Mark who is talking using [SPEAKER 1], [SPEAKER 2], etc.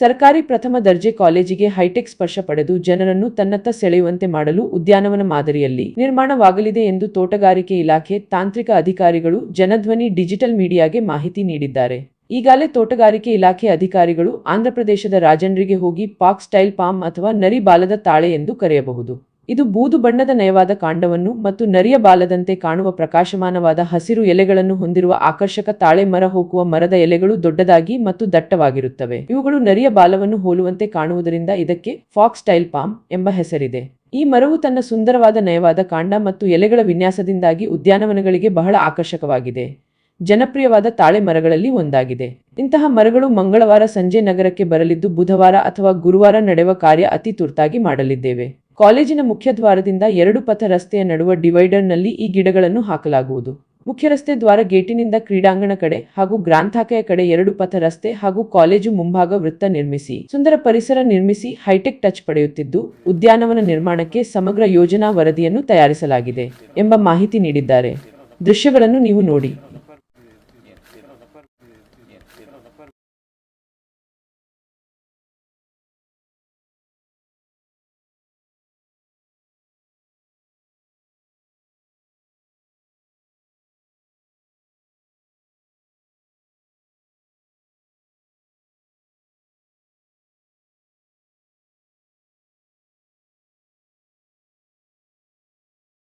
[SPEAKER 1] ಸರ್ಕಾರಿ ಪ್ರಥಮ ದರ್ಜೆ ಕಾಲೇಜಿಗೆ ಹೈಟೆಕ್ ಸ್ಪರ್ಶ ಪಡೆದು ಜನರನ್ನು ತನ್ನತ್ತ ಸೆಳೆಯುವಂತೆ ಮಾಡಲು ಉದ್ಯಾನವನ ಮಾದರಿಯಲ್ಲಿ ನಿರ್ಮಾಣವಾಗಲಿದೆ ಎಂದು ತೋಟಗಾರಿಕೆ ಇಲಾಖೆ ತಾಂತ್ರಿಕ ಅಧಿಕಾರಿಗಳು ಜನಧ್ವನಿ ಡಿಜಿಟಲ್ ಮೀಡಿಯಾಗೆ ಮಾಹಿತಿ ನೀಡಿದ್ದಾರೆ. ಈಗಾಗಲೇ ತೋಟಗಾರಿಕೆ ಇಲಾಖೆ ಅಧಿಕಾರಿಗಳು ಆಂಧ್ರಪ್ರದೇಶದ ರಾಜನ್ರಿಗೆ ಹೋಗಿ ಪಾಕ್ ಸ್ಟೈಲ್ ಪಾಮ್ ಅಥವಾ ನರಿ ಬಾಲದ ತಾಳೆ ಎಂದು ಕರೆಯಬಹುದು. ಇದು ಬೂದು ಬಣ್ಣದ ನಯವಾದ ಕಾಂಡವನ್ನು ಮತ್ತು ನರಿಯ ಬಾಲದಂತೆ ಕಾಣುವ ಪ್ರಕಾಶಮಾನವಾದ ಹಸಿರು ಎಲೆಗಳನ್ನು ಹೊಂದಿರುವ ಆಕರ್ಷಕ ತಾಳೆ ಮರ ಹೋಗುವ ಮರದ ಎಲೆಗಳು ದೊಡ್ಡದಾಗಿ ಮತ್ತು ದಟ್ಟವಾಗಿರುತ್ತವೆ. ಇವುಗಳು ನರಿಯ ಬಾಲವನ್ನು ಹೋಲುವಂತೆ ಕಾಣುವುದರಿಂದ ಇದಕ್ಕೆ ಫಾಕ್ಸ್ ಸ್ಟೈಲ್ ಪಾಮ್ ಎಂಬ ಹೆಸರಿದೆ. ಈ ಮರವು ತನ್ನ ಸುಂದರವಾದ ನಯವಾದ ಕಾಂಡ ಮತ್ತು ಎಲೆಗಳ ವಿನ್ಯಾಸದಿಂದಾಗಿ ಉದ್ಯಾನವನಗಳಿಗೆ ಬಹಳ ಆಕರ್ಷಕವಾಗಿದೆ. ಜನಪ್ರಿಯವಾದ ತಾಳೆ ಮರಗಳಲ್ಲಿ ಒಂದಾಗಿದೆ. ಇಂತಹ ಮರಗಳು ಮಂಗಳವಾರ ಸಂಜೆ ನಗರಕ್ಕೆ ಬರಲಿದ್ದು ಬುಧವಾರ ಅಥವಾ ಗುರುವಾರ ನಡೆಯುವ ಕಾರ್ಯ ಅತಿ ತುರ್ತಾಗಿ ಮಾಡಲಿದ್ದೇವೆ. ಕಾಲೇಜಿನ ಮುಖ್ಯ ದ್ವಾರದಿಂದ ಎರಡು ಪಥ ರಸ್ತೆಯ ನಡುವ ಡಿವೈಡರ್ನಲ್ಲಿ ಈ ಗಿಡಗಳನ್ನು ಹಾಕಲಾಗುವುದು. ಮುಖ್ಯ ರಸ್ತೆ ದ್ವಾರ ಗೇಟಿನಿಂದ ಕ್ರೀಡಾಂಗಣ ಕಡೆ ಹಾಗೂ ಗ್ರಂಥಾಲಯ ಕಡೆ ಎರಡು ಪಥ ರಸ್ತೆ ಹಾಗೂ ಕಾಲೇಜು ಮುಂಭಾಗ ವೃತ್ತ ನಿರ್ಮಿಸಿ, ಸುಂದರ ಪರಿಸರ ನಿರ್ಮಿಸಿ ಹೈಟೆಕ್ ಟಚ್ ಪಡೆಯುತ್ತಿದ್ದು, ಉದ್ಯಾನವನ ನಿರ್ಮಾಣಕ್ಕೆ ಸಮಗ್ರ ಯೋಜನಾ ವರದಿಯನ್ನು ತಯಾರಿಸಲಾಗಿದೆ ಎಂಬ ಮಾಹಿತಿ ನೀಡಿದ್ದಾರೆ. ದೃಶ್ಯಗಳನ್ನು ನೀವು ನೋಡಿ.